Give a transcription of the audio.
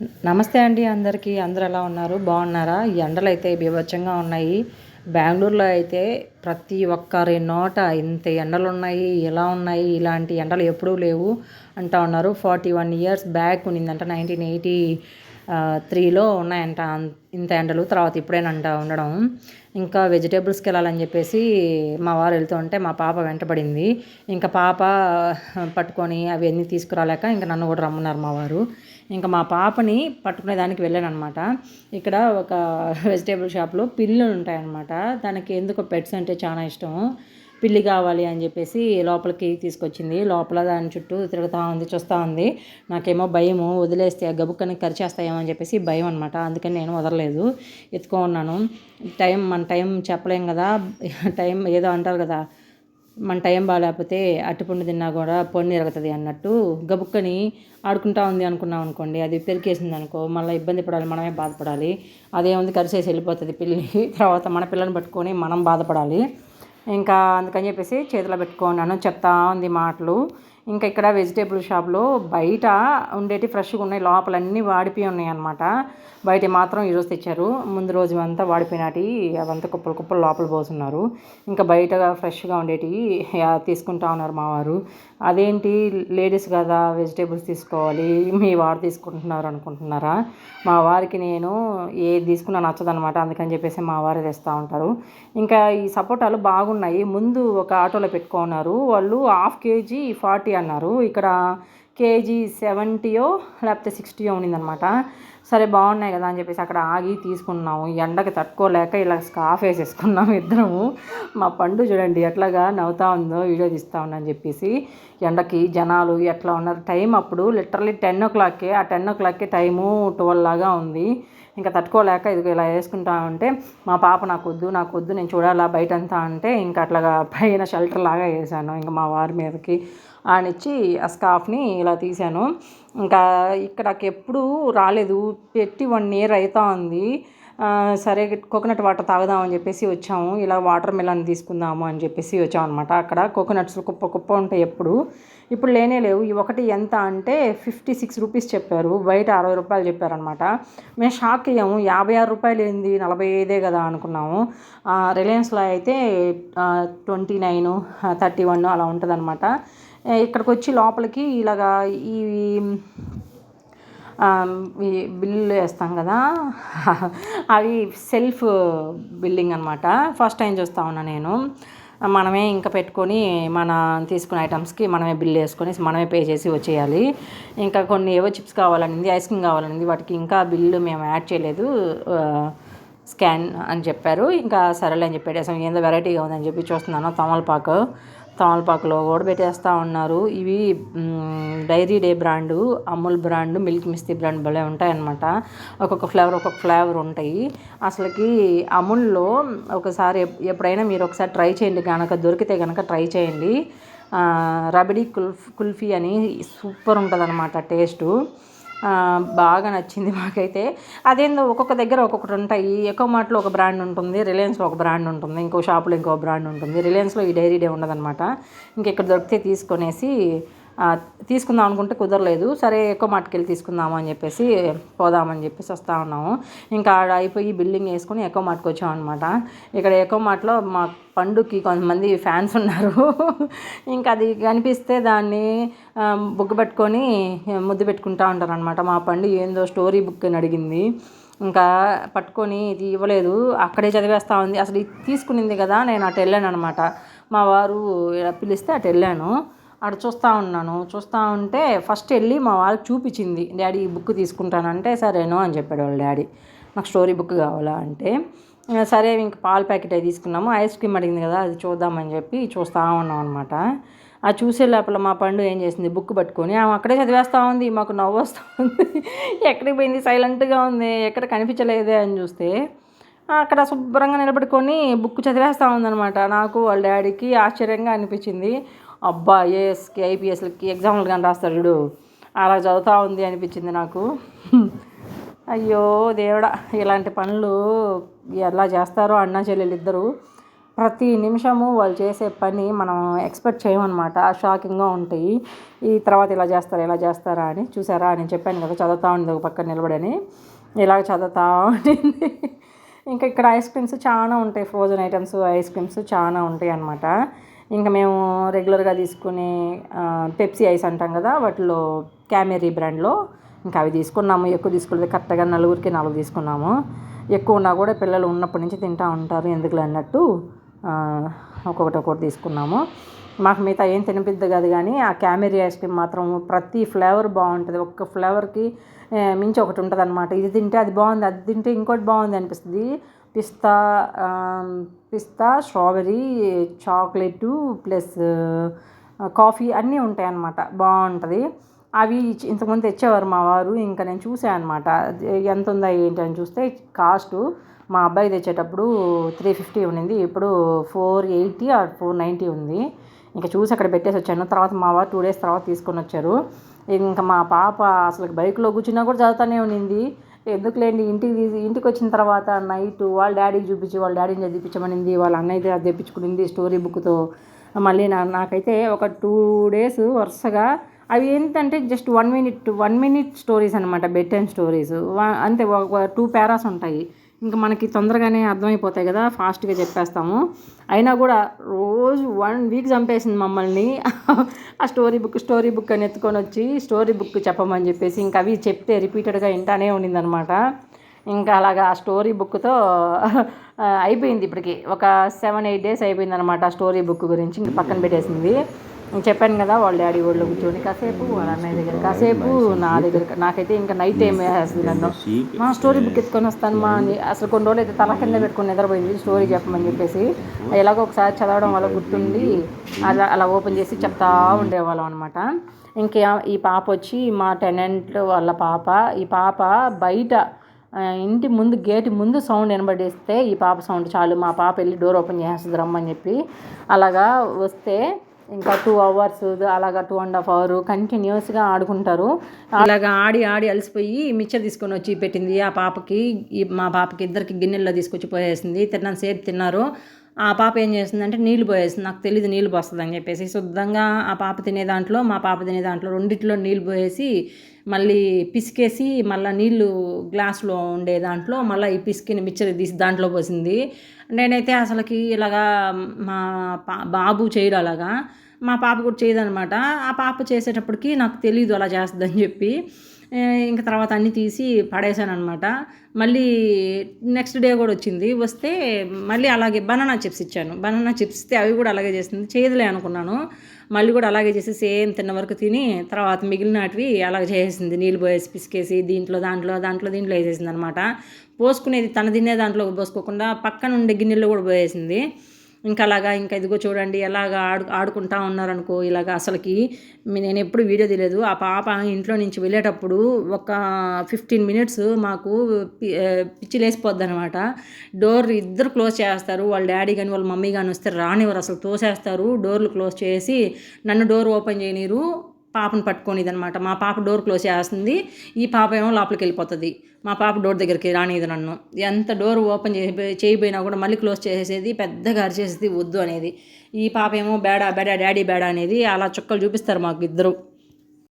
నమస్తే అండి అందరికీ. అందరు ఎలా ఉన్నారు? బాగున్నారా? ఈ ఎండలు అయితే బీభత్సంగా ఉన్నాయి. బెంగళూరులో అయితే ప్రతి ఒక్కరి నోట ఇంత ఎండలు ఉన్నాయి ఎలా ఉన్నాయి ఇలాంటి ఎండలు ఎప్పుడూ లేవు అంటా ఉన్నారు. ఫార్టీ వన్ ఇయర్స్ బ్యాక్ ఉన్నిందంట నైన్టీన్ ఎయిటీ త్రీలో ఉన్నాయంట ఇంత ఎండలు తర్వాత ఇప్పుడేనంట ఉండడం. ఇంకా వెజిటేబుల్స్కి వెళ్ళాలని చెప్పేసి మా వారు వెళ్తూ ఉంటే మా పాప వెంటబడింది. ఇంకా పాప పట్టుకొని అవన్నీ తీసుకురాలేక ఇంకా నన్ను కూడా రమ్మన్నారు మా వారు. ఇంకా మా పాపని పట్టుకునే దానికి వెళ్ళాను అనమాట ఇక్కడ ఒక వెజిటేబుల్ షాప్లో పిల్లులు ఉంటాయన్నమాట. దానికి ఎందుకు పెట్స్ అంటే చాలా ఇష్టం. పిల్లి కావాలి అని చెప్పేసి లోపలికి తీసుకొచ్చింది. లోపల దాని చుట్టూ తిరుగుతూ ఉంది చూస్తూ ఉంది. నాకేమో భయము వదిలేస్తే ఆ గబుక్కని కరిచేస్తాయేమో అని చెప్పేసి భయం అనమాట అందుకని నేను వదలలేదు. ఎత్తుకో ఉన్నాను టైం మన టైం చెప్పలేం కదా. టైం ఏదో అంటారు కదా. మన టైం బాగాలేకపోతే అట్టుపండు తిన్నా కూడా పొన్ను ఎరుగుతుంది అన్నట్టు గబుక్కని ఆడుకుంటా ఉంది అనుకున్నాం అనుకోండి. అది పెరికేసింది అనుకో మళ్ళీ ఇబ్బంది పడాలి మనమే బాధపడాలి. అదేముంది కరిసేసి వెళ్ళిపోతుంది పిల్లి తర్వాత మన పిల్లని పట్టుకొని మనం బాధపడాలి. ఇంకా అందుకని చెప్పేసి చేతిలో పెట్టుకున్నాను చెప్తా ఉంది మాటలు. ఇంకా ఇక్కడ వెజిటేబుల్ షాప్లో బయట ఉండేటి ఫ్రెష్గా ఉన్నాయి. లోపలన్నీ వాడిపోయి ఉన్నాయి అనమాట బయట మాత్రం ఈరోజు తెచ్చారు. ముందు రోజు అంతా వాడిపోయినటి. అవంతా కుప్పలు కుప్పలు లోపల పోసున్నారు. ఇంకా బయట ఫ్రెష్గా ఉండేటివి తీసుకుంటా ఉన్నారు మా వారు. అదేంటి లేడీస్ కదా వెజిటేబుల్స్ తీసుకోవాలి మీ వారు తీసుకుంటున్నారు అనుకుంటున్నారా? మా వారికి నేను ఏది తీసుకున్నా నచ్చదనమాట అందుకని చెప్పేసి మా వారు తెస్తూ ఉంటారు. ఇంకా ఈ సపోటాలు బాగున్నాయి. ముందు ఒక ఆటోలో పెట్టుకున్నారు. వాళ్ళు హాఫ్ కేజీ ఫార్టీ అన్నారు. ఇక్కడ కేజీ సెవెంటీయో లేకపోతే సిక్స్టీయో ఉన్నిందనమాట. సరే బాగున్నాయి కదా అని చెప్పేసి అక్కడ ఆగి తీసుకున్నాము. ఎండకి తట్టుకోలేక ఇలా స్కాఫ్ వేసేసుకున్నాము ఇద్దరము. మా పండు చూడండి ఎట్లాగా నవ్వుతా ఉందో వీడియో తీస్తా ఉందని చెప్పేసి ఎండకి జనాలు ఎట్లా ఉన్నారు. టైం అప్పుడు లిటరలీ టెన్ ఓ క్లాక్కే. ఆ టెన్ ఓ క్లాక్కి టైము ట్వెల్వ్ లాగా ఉంది. ఇంకా తట్టుకోలేక ఇది ఇలా వేసుకుంటా ఉంటే మా పాప నాకు వద్దు నాకు వద్దు నేను చూడాలా బయట అంతా అంటే ఇంకా అట్లాగా పైన షెల్టర్ లాగా వేసాను. ఇంకా మా వారి మీదకి ఆనిచ్చి ఆ స్కార్ఫ్ని ఇలా తీశాను. ఇంకా ఇక్కడకి ఎప్పుడు రాలేదు. పెట్టి వన్ ఇయర్ అవుతా ఉంది. సరే కోకోనట్ వాటర్ తాగుదామని చెప్పేసి వచ్చాము. ఇలా వాటర్ మిలన్ తీసుకుందాము అని చెప్పేసి వచ్చాము అనమాట అక్కడ కోకోనట్స్ కుప్ప కుప్ప ఉంటాయి ఎప్పుడు. ఇప్పుడు లేనే లేవు. ఈ ఒకటి ఎంత అంటే ఫిఫ్టీ సిక్స్ రూపీస్ చెప్పారు. బయట అరవై రూపాయలు చెప్పారనమాట మేము షాక్ అయ్యాము. యాభై ఆరు రూపాయలు ఏంది? నలభై ఐదే కదా అనుకున్నాము. రిలయన్స్లో అయితే ట్వంటీ నైన్ థర్టీ వన్ అలా ఉంటుందన్నమాట. ఇక్కడికి వచ్చి లోపలికి ఇలాగా ఈ బిల్లు బిల్లులు వేస్తాం కదా. అవి సెల్ఫ్ బిల్డింగ్ అనమాట ఫస్ట్ టైం చూస్తా ఉన్నా నేను. మనమే ఇంకా పెట్టుకొని మన తీసుకున్న ఐటమ్స్కి మనమే బిల్ వేసుకొని మనమే పే చేసి వచ్చేయాలి. ఇంకా కొన్ని ఏవో చిప్స్ కావాలనింది ఐస్ క్రీమ్ కావాలనింది వాటికి ఇంకా బిల్లు మేము యాడ్ చేయలేదు. స్కాన్ అని చెప్పారు. ఇంకా సరేలే అని చెప్పేసాం ఏందో వెరైటీగా ఉందని చెప్పి చూస్తున్నాను. తమలపాకు. తమలపాకులో కూడా పెట్టేస్తూ ఉన్నారు. ఇవి dairy day brand Amul brand milk Mishti brand భలే ఉంటాయన్నమాట. ఒక్కొక్క ఫ్లేవర్ ఒక్కొక్క ఫ్లేవర్ ఉంటాయి. అసలుకి అమూల్లో ఒకసారి ఎప్పుడైనా మీరు ఒకసారి ట్రై చేయండి. కనుక దొరికితే కనుక ట్రై చేయండి. రబడీ కుల్ఫీ అని సూపర్ ఉంటుంది అనమాట టేస్టు. బాగా నచ్చింది మాకైతే. అదేందో ఒక్కొక్క దగ్గర ఒక్కొక్కటి ఉంటాయి. ఎకో మార్ట్లో ఒక బ్రాండ్ ఉంటుంది రిలయన్స్లో ఒక బ్రాండ్ ఉంటుంది ఇంకో షాపులో ఇంకో బ్రాండ్ ఉంటుంది. రిలయన్స్లో ఈ డైరీ డే ఉండదన్నమాట. ఇంకెక్కడ దొరికితే తీసుకొనేసి తీసుకుందాం అనుకుంటే కుదరలేదు. సరే ఎక్కువ మార్ట్కి తీసుకుందాము అని చెప్పేసి పోదామని చెప్పేసి వస్తూ ఉన్నాము. ఇంకా ఆడ అయిపోయి బిల్డింగ్ వేసుకొని ఎక్కువ మాటకు వచ్చాం అనమాట ఇక్కడ ఎక్కువ మాటలో మా పండుకి కొంతమంది ఫ్యాన్స్ ఉన్నారు. ఇంకా అది కనిపిస్తే దాన్ని బుక్ పెట్టుకొని ముద్దు పెట్టుకుంటా ఉంటారు అనమాట మా పండు ఏందో స్టోరీ బుక్ అని అడిగింది. ఇంకా పట్టుకొని ఇది ఇవ్వలేదు. అక్కడే చదివేస్తా ఉంది. అసలు ఇది తీసుకునింది కదా నేను అటు వెళ్ళాను అనమాట మా వారు పిలిస్తే అటు వెళ్ళాను. అక్కడ చూస్తూ ఉన్నాను. చూస్తూ ఉంటే ఫస్ట్ వెళ్ళి మా వాళ్ళకి చూపించింది. డాడీ ఈ బుక్ తీసుకుంటానంటే సరేను అని చెప్పాడు వాళ్ళ డాడీ. నాకు స్టోరీ బుక్ కావాలా అంటే సరే ఇంక పాల ప్యాకెట్ అవి తీసుకున్నాము. ఐస్ క్రీమ్ అడిగింది కదా అది చూద్దామని చెప్పి చూస్తూ ఉన్నాం అనమాట ఆ చూసే లోపల మా పండు ఏం చేసింది? బుక్ పట్టుకొని ఆమె అక్కడే చదివేస్తూ ఉంది మాకు నవ్వు వస్తూ ఉంది. ఎక్కడికి పోయింది? సైలెంట్గా ఉంది. ఎక్కడ కనిపించలేదే అని చూస్తే అక్కడ శుభ్రంగా నిలబడుకొని బుక్ చదివేస్తూ ఉందనమాట నాకు వాళ్ళ డాడీకి ఆశ్చర్యంగా అనిపించింది. అబ్బా ఏఎస్కి ఐపీఎస్లకి ఎగ్జామ్లు కానీ రాస్తారు చూడు. అలా చదువుతూ ఉంది అనిపించింది నాకు. అయ్యో దేవుడా ఇలాంటి పనులు ఎలా చేస్తారో అన్నా చెల్లెలు ఇద్దరు. ప్రతి నిమిషము వాళ్ళు చేసే పని మనం ఎక్స్పెక్ట్ చేయమన్నమాట. షాకింగ్గా ఉంటాయి. ఈ తర్వాత ఇలా చేస్తారా ఇలా చేస్తారా అని చూసారా? నేను చెప్పాను కదా చదువుతా ఉంది ఒక పక్కన నిలబడని. ఇలాగ చదువుతా ఉండింది. ఇంకా ఇక్కడ ఐస్ క్రీమ్స్ చాలా ఉంటాయి. ఫ్రోజన్ ఐటమ్స్ ఐస్ క్రీమ్స్ చాలా ఉంటాయి అన్నమాట ఇంకా మేము రెగ్యులర్గా తీసుకునే పెప్సీ ఐస్ అంటాం కదా వాటిలో క్యామెరీ బ్రాండ్లో ఇంకా అవి తీసుకున్నాము ఎక్కువ తీసుకోలేదు కరెక్ట్గా నలుగురికి నాలుగు తీసుకున్నాము. ఎక్కువ ఉన్నా కూడా పిల్లలు ఉన్నప్పటి నుంచి తింటూ ఉంటారు ఎందుకులే అన్నట్టు ఒక్కొక్కటి ఒక్కొక్కటి తీసుకున్నాము. మాకు మిగతా ఏం తినిపిద్ది కాదు కానీ ఆ క్యామెరీ ఐస్ క్రీమ్ మాత్రం ప్రతి ఫ్లేవర్ బాగుంటుంది. ఒక్క ఫ్లేవర్కి మించి ఒకటి ఉంటుంది అనమాట ఇది తింటే అది బాగుంది అది తింటే ఇంకోటి బాగుంది అనిపిస్తుంది. Pista pista strawberry chocolate plus coffee అన్నీ ఉంటాయి అన్నమాట బాగుంటుంది. అవి ఇంతకుముందు తెచ్చేవారు మా వారు. ఇంకా నేను చూసాను అనమాట ఎంత ఉందా ఏంటి అని చూస్తే కాస్ట్ మా అబ్బాయి తెచ్చేటప్పుడు త్రీ ఫిఫ్టీ ఉండింది. ఇప్పుడు four eighty or four ninety ఉంది. ఇంకా చూసి అక్కడ పెట్టేసి వచ్చాను. తర్వాత మా వారు టూ డేస్ తర్వాత తీసుకొని వచ్చారు. ఇంకా మా పాప అసలు బైక్లో కూర్చున్నా కూడా చదువుతానే ఉండింది. ఎందుకులేండి ఇంటికి తీసి ఇంటికి వచ్చిన తర్వాత నైట్ వాళ్ళ డాడీకి చూపించి వాళ్ళ డాడీని చదివించమనింది వాళ్ళ అన్నయ్య అది తెప్పించుకునింది స్టోరీ బుక్తో. మళ్ళీ నా నాకైతే ఒక టూ డేస్ వరుసగా అవి ఏంటంటే just one minute one minute stories అనమాట బెడ్ టైమ్ స్టోరీస్. అంతే ఒక టూ పారాస్ ఉంటాయి. ఇంకా మనకి తొందరగానే అర్థమైపోతాయి కదా ఫాస్ట్గా చెప్పేస్తాము. అయినా కూడా రోజు వన్ వీక్ చంపేసింది మమ్మల్ని. ఆ స్టోరీ బుక్ స్టోరీ బుక్ అని ఎత్తుకొని వచ్చి స్టోరీ బుక్ చెప్పమని చెప్పేసి ఇంకా అవి చెప్తే రిపీటెడ్గా వింటానే ఉండిందనమాట ఇంకా అలాగా ఆ స్టోరీ బుక్తో అయిపోయింది ఇప్పటికి. ఒక సెవెన్ ఎయిట్ డేస్ అయిపోయింది అనమాట ఆ స్టోరీ బుక్ గురించి ఇంకా పక్కన పెట్టేసింది. చెప్పాను కదా వాళ్ళ డాడీ వాళ్ళు కూర్చొని కాసేపు వాళ్ళ అన్నయ్య దగ్గర కాసేపు నా దగ్గర. నాకైతే ఇంకా నైట్ టైం వేస్తుంది నన్ను? మా స్టోరీ బుక్ ఎత్తుకొని వస్తాను మా అని. అసలు కొన్ని రోజులు అయితే తల కింద పెట్టుకొని నిద్రపోయింది స్టోరీ చెప్పమని చెప్పేసి. ఎలాగో ఒకసారి చదవడం వల్ల గుర్తుండి అలా అలా ఓపెన్ చేసి చెప్తా ఉండేవాళ్ళం అనమాట ఇంకా ఈ పాప వచ్చి మా టెనెంట్ వాళ్ళ పాప ఈ పాప బయట ఇంటి ముందు గేట్ ముందు సౌండ్ వినబడేస్తే ఈ పాప సౌండ్ చాలు మా పాప వెళ్ళి డోర్ ఓపెన్ చేస్తుంది రమ్మని చెప్పి. అలాగా వస్తే ఇంకా టూ అవర్స్ అలాగా టూ అండ్ హాఫ్ అవర్ కంటిన్యూస్గా ఆడుకుంటారు. అలాగా ఆడి ఆడి అలసిపోయి మిక్చర్ తీసుకొని వచ్చి పెట్టింది ఆ పాపకి. మా పాపకి ఇద్దరికి గిన్నెల్లో తీసుకొచ్చి పోయేసింది. తిన్నాను సేపు తిన్నారు. ఆ పాప ఏం చేస్తుందంటే నీళ్ళు పోయేసింది. నాకు తెలియదు నీళ్ళు పోస్తుంది అని చెప్పేసి. శుద్ధంగా ఆ పాప తినే దాంట్లో మా పాప తినే దాంట్లో రెండిట్లో నీళ్ళు పోయేసి మళ్ళీ పిసికేసి మళ్ళీ నీళ్ళు గ్లాసులో ఉండే దాంట్లో మళ్ళీ ఈ పిసికిన మిక్చర్ తీసి దాంట్లో పోసింది. నేనైతే అసలుకి ఇలాగా మా పా బాబు చేయడు అలాగా. మా పాప కూడా చేయదనమాట ఆ పాప చేసేటప్పటికి నాకు తెలియదు అలా చేస్తుందని చెప్పి. ఇంకా తర్వాత అన్నీ తీసి పడేశాను అనమాట మళ్ళీ నెక్స్ట్ డే కూడా వచ్చింది. వస్తే మళ్ళీ అలాగే బనానా చిప్స్ ఇచ్చాను. బనానా చిప్స్ ఇస్తే అవి కూడా అలాగే చేసింది. చేయదులే అనుకున్నాను. మళ్ళీ కూడా అలాగే చేసి సేమ్ తిన్న వరకు తిని తర్వాత మిగిలినటివి అలాగే చేసేసింది. నీళ్ళు పోయేసి పిసికేసి దీంట్లో దాంట్లో దాంట్లో దీంట్లో వేసేసింది అనమాట పోసుకునేది తన తినే దాంట్లో పోసుకోకుండా పక్కన ఉండే గిన్నెల్లో కూడా పోయేసింది. ఇంకా అలాగా ఇంకా ఇదిగో చూడండి ఎలాగా ఆడు ఆడుకుంటా ఉన్నారనుకో ఇలాగా అసలుకి నేను ఎప్పుడు వీడియో తెలియదు ఆ పాప ఇంట్లో నుంచి వెళ్ళేటప్పుడు ఒక ఫిఫ్టీన్ మినిట్స్ మాకు పి- పిచ్చి లేసిపోద్ది అనమాట డోర్ ఇద్దరు క్లోజ్ చేస్తారు వాళ్ళ డాడీ కానీ వాళ్ళ మమ్మీ కానీ వస్తే రానివ్వరు అసలు తోసేస్తారు డోర్లు క్లోజ్ చేసి నన్ను డోర్ ఓపెన్ చేయనీరు పాపను పట్టుకొని అనమాట మా పాప డోర్ క్లోజ్ చేస్తుంది. ఈ పాప ఏమో లోపలికి వెళ్ళిపోతుంది. మా పాప డోర్ దగ్గరికి రానిది నన్ను. ఎంత డోర్ ఓపెన్ చేయబోయినా కూడా మళ్ళీ క్లోజ్ చేసేది పెద్దగా అరిచేసేది వద్దు అనేది. ఈ పాప ఏమో బేడా బేడా డాడీ బేడా అనేది అలా చుక్కలు చూపిస్తారు మాకు ఇద్దరు.